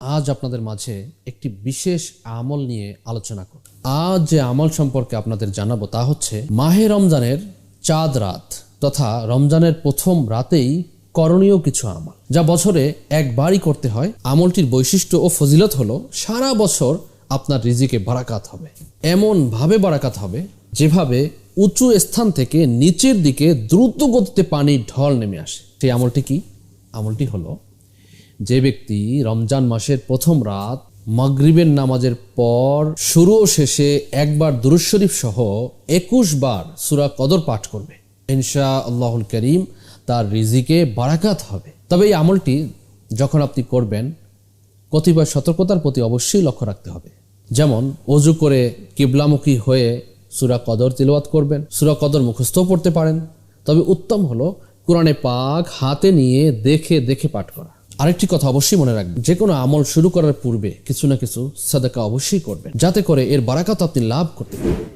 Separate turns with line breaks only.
আজ আপনাদের মাঝে একটি বিশেষ আমল নিয়ে আলোচনা করব। আজ যে আমল সম্পর্কে আপনাদের জানাব তা হচ্ছে মাহে রমজানের চাঁদ রাত তথা রমজানের প্রথম রাতেই করণীয় কিছু আমল, যা বছরে একবারই করতে হয়। আমলটির বৈশিষ্ট্য ও ফজিলত হলো, সারা বছর আপনার রিজিকে বারাকাত হবে এমন ভাবে বারাকাত হবে যেভাবে উঁচু স্থান থেকে নিচের দিকে দ্রুত গতিতে পানির ঢল নেমে আসে। সেই আমলটি কি? আমলটি হলো যে ব্যক্তি রমজান মাসের প্রথম রাত মাগরিবের নামাজের পর শুরু ও শেষে একবার দুরুজ শরীফ সহ একুশ বার সুরা কদর পাঠ করবে। ইনশা আল্লাহুল করিম তার রিজিকে বারাকাত হবে। তবে এই আমলটি যখন আপনি করবেন, কতিপয় সতর্কতার প্রতি অবশ্যই লক্ষ্য রাখতে হবে। যেমন, অজু করে কিবলামুখী হয়ে সুরা কদর তিলওয়াত করবেন। সুরা কদর মুখস্থও পড়তে পারেন। তবে উত্তম হলো কোরআনে পাক হাতে নিয়ে দেখে দেখে পাঠ করা। আরেকটি কথা অবশ্যই মনে রাখবেন, যে কোনো আমল শুরু করার পূর্বে কিছু না কিছু সাদাকা অবশ্যই করবেন, যাতে করে এর বারাকাত আপনি লাভ করতে পারেন।